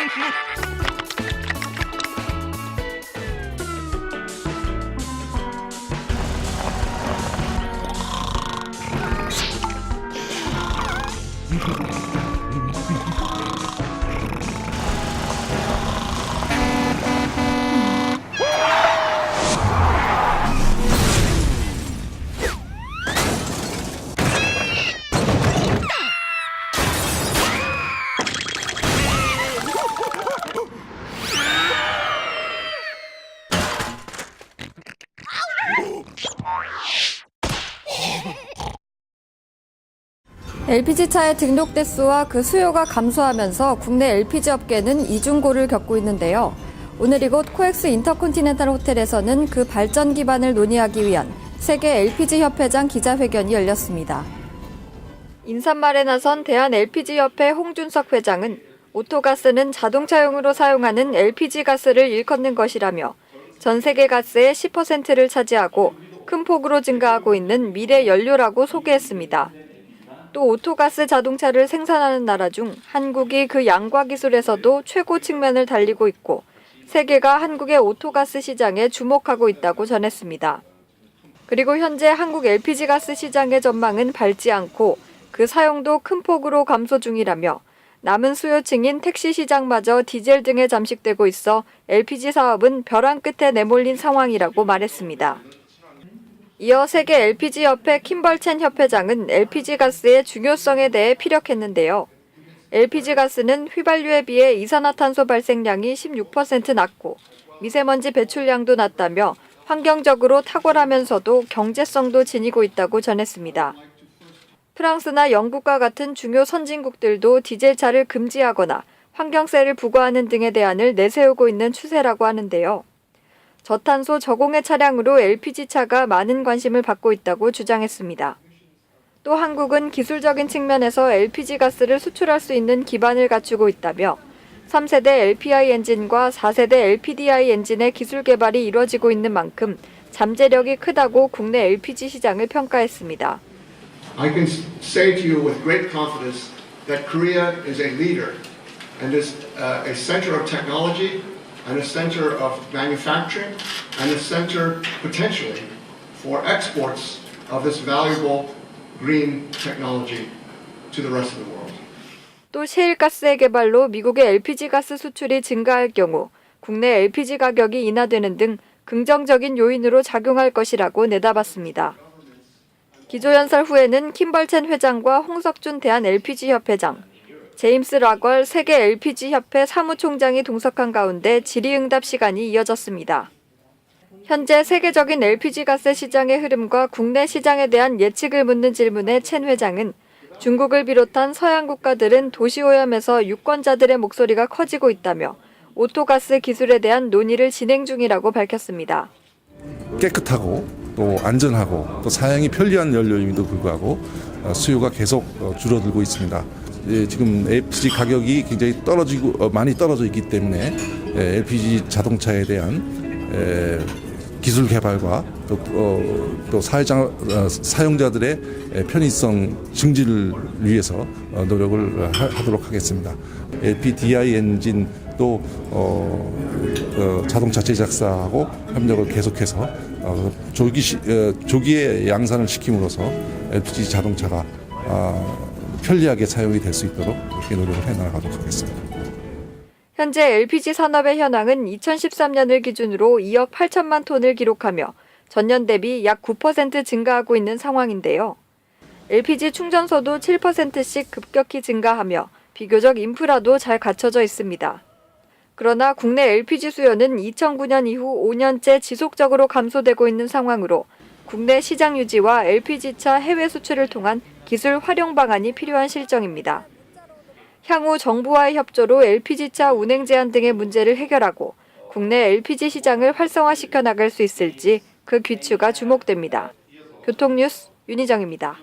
ハハハハ! LPG차의 등록 대수와 그 수요가 감소하면서 국내 LPG 업계는 이중고를 겪고 있는데요. 오늘 이곳 코엑스 인터컨티넨탈 호텔에서는 그 발전 기반을 논의하기 위한 세계 LPG 협회장 기자회견이 열렸습니다. 인사말에 나선 대한 LPG 협회 홍준석 회장은 오토가스는 자동차용으로 사용하는 LPG 가스를 일컫는 것이라며 전 세계 가스의 10%를 차지하고 큰 폭으로 증가하고 있는 미래 연료라고 소개했습니다. 또 오토가스 자동차를 생산하는 나라 중 한국이 그 양과 기술에서도 최고 측면을 달리고 있고 세계가 한국의 오토가스 시장에 주목하고 있다고 전했습니다. 그리고 현재 한국 LPG 가스 시장의 전망은 밝지 않고 그 사용도 큰 폭으로 감소 중이라며 남은 수요층인 택시 시장마저 디젤 등에 잠식되고 있어 LPG 사업은 벼랑 끝에 내몰린 상황이라고 말했습니다. 이어 세계 LPG 협회 킴벌첸 협회장은 LPG 가스의 중요성에 대해 피력했는데요. LPG 가스는 휘발유에 비해 이산화탄소 발생량이 16% 낮고 미세먼지 배출량도 낮다며 환경적으로 탁월하면서도 경제성도 지니고 있다고 전했습니다. 프랑스나 영국과 같은 중요 선진국들도 디젤차를 금지하거나 환경세를 부과하는 등의 대안을 내세우고 있는 추세라고 하는데요. 저탄소 저공해 차량으로 LPG차가 많은 관심을 받고 있다고 주장했습니다. 또 한국은 기술적인 측면에서 LPG 가스를 수출할 수 있는 기반을 갖추고 있다며 3세대 LPI 엔진과 4세대 LPDI 엔진의 기술 개발이 이뤄지고 있는 만큼 잠재력이 크다고 국내 LPG 시장을 평가했습니다. I can say to you with great confidence that Korea is a leader and is uh, a center of technology and a center of manufacturing and a center potentially for exports of this valuable green technology to the rest of the world. 또 셰일가스의 개발로 미국의 LPG 가스 수출이 증가할 경우 국내 LPG 가격이 인하되는 등 긍정적인 요인으로 작용할 것이라고 내다봤습니다. 기조연설 후에는 킴벌첸 회장과 홍석준 대한 LPG 협회장, 제임스 라걸 세계 LPG 협회 사무총장이 동석한 가운데 질의응답 시간이 이어졌습니다. 현재 세계적인 LPG 가스 시장의 흐름과 국내 시장에 대한 예측을 묻는 질문에 첸 회장은 중국을 비롯한 서양 국가들은 도시 오염에서 유권자들의 목소리가 커지고 있다며 오토가스 기술에 대한 논의를 진행 중이라고 밝혔습니다. 깨끗하고 또 안전하고 또 사용이 편리한 연료임에도 불구하고 어, 수요가 계속 어, 줄어들고 있습니다. 예, 지금 LPG 가격이 굉장히 떨어지고 어, 많이 떨어져 있기 때문에 예, LPG 자동차에 대한 에, 기술 개발과 또, 어, 또 사회자, 어, 사용자들의 에, 편의성 증진을 위해서 어, 노력을 하, 하도록 하겠습니다. LPDI 엔진 또 어, 어, 자동차 제작사하고 협력을 계속해서 어, 조기 시, 어, 조기에 양산을 시킴으로써 LPG 자동차가 아, 편리하게 사용이 될 수 있도록 이렇게 노력을 해나가도록 하겠습니다. 현재 LPG 산업의 현황은 2013년을 기준으로 2억 8천만 톤을 기록하며 전년 대비 약 9% 증가하고 있는 상황인데요. LPG 충전소도 7%씩 급격히 증가하며 비교적 인프라도 잘 갖춰져 있습니다. 그러나 국내 LPG 수요는 2009년 이후 5년째 지속적으로 감소되고 있는 상황으로 국내 시장 유지와 LPG차 해외 수출을 통한 기술 활용 방안이 필요한 실정입니다. 향후 정부와의 협조로 LPG차 운행 제한 등의 문제를 해결하고 국내 LPG 시장을 활성화시켜 나갈 수 있을지 그 귀추가 주목됩니다. 교통뉴스 윤희정입니다.